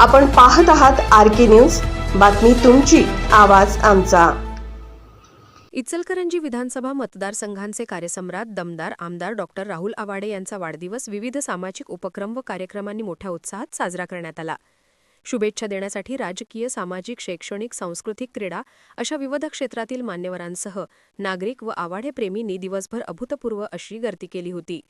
आपण पाहत आहात आर के न्यूज. बातमी तुमची आवाज आमचा. इचलकरंजी विधानसभा मतदारसंघांचे कार्यसम्राट दमदार आमदार डॉक्टर राहुल आवाडे यांचा वाढदिवस विविध सामाजिक उपक्रम व कार्यक्रमांनी मोठ्या उत्साहात साजरा करण्यात आला. शुभेच्छा देण्यासाठी राजकीय सामाजिक शैक्षणिक सांस्कृतिक क्रीडा अशा विविध क्षेत्रातील मान्यवरांसह नागरिक व आवाडे प्रेमींनी दिवसभर अभूतपूर्व अशी गर्दी केली होती.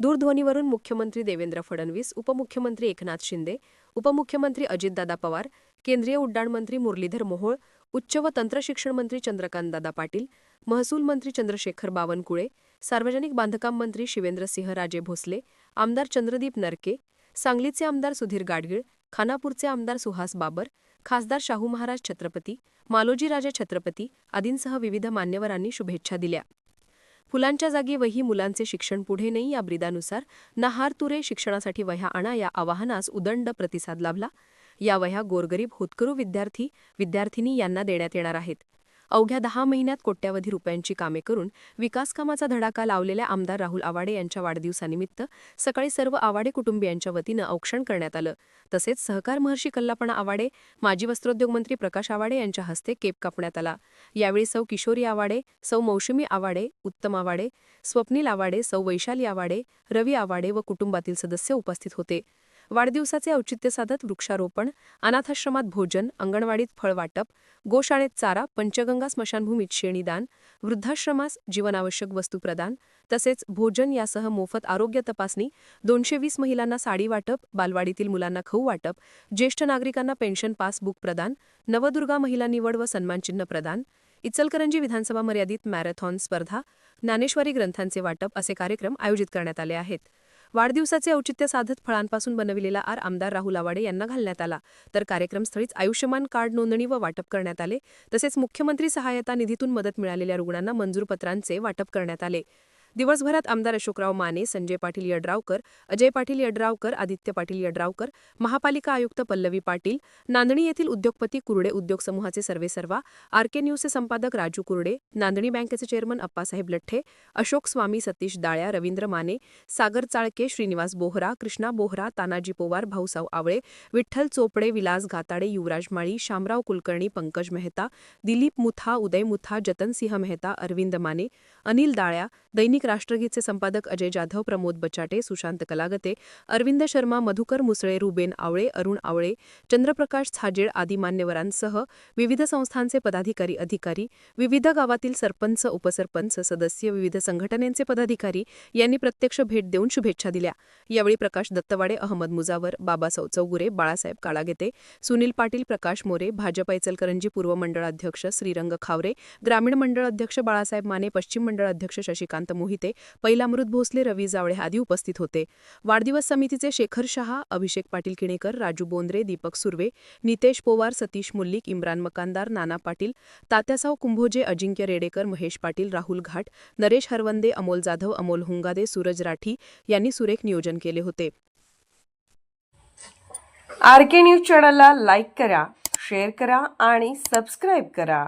दूरध्वनीवरून मुख्यमंत्री देवेंद्र फडणवीस उपमुख्यमंत्री एकनाथ शिंदे उपमुख्यमंत्री अजितदादा पवार केंद्रीय उड्डाण मंत्री मुरलीधर मोहोळ उच्च व तंत्रशिक्षण मंत्री चंद्रकांतदादा पाटील महसूल मंत्री चंद्रशेखर बावनकुळे सार्वजनिक बांधकाम मंत्री शिवेंद्रसिंह राजे भोसले आमदार चंद्रदीप नरके सांगलीचे आमदार सुधीर गाडगीळ खानापूरचे आमदार सुहास बाबर खासदार शाहू महाराज छत्रपती मालोजीराजा छत्रपती आदींसह विविध मान्यवरांनी शुभेच्छा दिल्या. फुलांच्या जागी वही मुलांचे शिक्षण पुढे नाही या ब्रिदानुसार नहार तुरे शिक्षणासाठी वह्या आणा या आवाहनास उदंड प्रतिसाद लाभला. या वह्या गोरगरीब होतकरू विद्यार्थी विद्यार्थिनी यांना देण्यात येणार आहेत. अवघ्या दहा महिन्यात कोट्यावधी रुपयांची कामे करून विकासकामाचा धडाका लावलेल्या आमदार राहुल आवाडे यांच्या वाढदिवसानिमित्त सकाळी सर्व आवाडे कुटुंबियांच्या वतीनं औक्षण करण्यात आलं. तसेच सहकार महर्षी कल्लापणा आवाडे माजी वस्त्रोद्योग मंत्री प्रकाश आवाडे यांच्या हस्ते केप कापण्यात आला. यावेळी सौ किशोरी आवाडे सौ मौसमी आवाडे उत्तम आवाडे स्वप्नील आवाडे सौ वैशाली आवाडे रवी आवाडे व कुटुंबातील सदस्य उपस्थित होते. वाढदिवसाचे औचित्य साधत वृक्षारोपण अनाथाश्रमात भोजन अंगणवाडीत फळवाटप गोशाळेत चारा पंचगंगा स्मशानभूमीत शेणीदान वृद्धाश्रमास जीवनावश्यक वस्तू प्रदान तसेच भोजन यासह मोफत आरोग्य तपासणी दोनशे वीस महिलांना साडी वाटप बालवाडीतील मुलांना खाऊ वाटप ज्येष्ठ नागरिकांना पेन्शन पासबुक प्रदान नवदुर्गा महिला निवड व सन्मानचिन्ह प्रदान इचलकरंजी विधानसभा मर्यादित मॅरेथॉन स्पर्धा ज्ञानेश्वरी ग्रंथांचे वाटप असे कार्यक्रम आयोजित करण्यात आले आहेत. वाढदिवसाचे औचित्य साधत फळांपासून बनविलेला आर आमदार राहुल आवाडे यांना घालण्यात आला. तर कार्यक्रमस्थळीच आयुष्यमान कार्ड नोंदणी व वाटप करण्यात आले. तसेच मुख्यमंत्री सहायता निधीतून मदत मिळालेल्या रुग्णांना मंजूर पत्रांचे वाटप करण्यात आले. दिवसभरात आमदार अशोकराव माने संजय पाटील यड्रावकर अजय पाटील यड्रावकर आदित्य पाटील यड्रावकर महापालिका आयुक्त पल्लवी पाटील नांदणी येथील उद्योगपती कुर्डे उद्योग समूहाचे सर्वेसर्वा आर के न्यूजचे संपादक राजू कुर्डे नांदणी बँकेचे चेअरमन अप्पासाहेब लठ्ठे अशोक स्वामी सतीश दाळ्या रवींद्र माने सागर चाळके श्रीनिवास बोहरा कृष्णा बोहरा तानाजी पोवार भाऊसाव आवळे विठ्ठल चोपडे विलास घाताडे युवराज माळी शामराव कुलकर्णी पंकज मेहता दिलीप मुथा उदय मुथा जतनसिंह मेहता अरविंद माने अनिल दाळ्या दैनिक राष्ट्रगीतचे संपादक अजय जाधव प्रमोद बचाटे सुशांत कलागते अरविंद शर्मा मधुकर मुसळे रुबेन आवळे अरुण आवळे चंद्रप्रकाश छाजेळ आदी मान्यवरांसह विविध संस्थांचे पदाधिकारी अधिकारी विविध गावातील सरपंच उपसरपंच सदस्य विविध संघटनेचे पदाधिकारी यांनी प्रत्यक्ष भेट देऊन शुभेच्छा दिल्या. यावेळी प्रकाश दत्तवाडे अहमद मुजावर बाबासाव चौगुरे बाळासाहेब काळागेते सुनील पाटील प्रकाश मोरे भाजप इचलकरंजी पूर्व मंडळ अध्यक्ष श्रीरंग खावरे ग्रामीण मंडळ अध्यक्ष बाळासाहेब माने पश्चिम मंडळ अध्यक्ष शशिकांत मोहिते पैलामृत भोसले रवी जावळे आदी उपस्थित होते. वाढदिवस समितीचे शेखर शहा अभिषेक पाटील किणेकर राजू बोंद्रे दीपक सुर्वे नितेश पोवार सतीश मुल्लिक इम्रान मकानदार नाना पाटील तात्यासाव कुंभोजे अजिंक्य रेडेकर महेश पाटील राहुल घाट नरेश हरवंदे अमोल जाधव अमोल हुंगादे सूरज राठी यांनी सुरेख नियोजन केले होते. आर के न्यूज चॅनलला लाईक करा शेअर करा आणि सबस्क्राईब करा.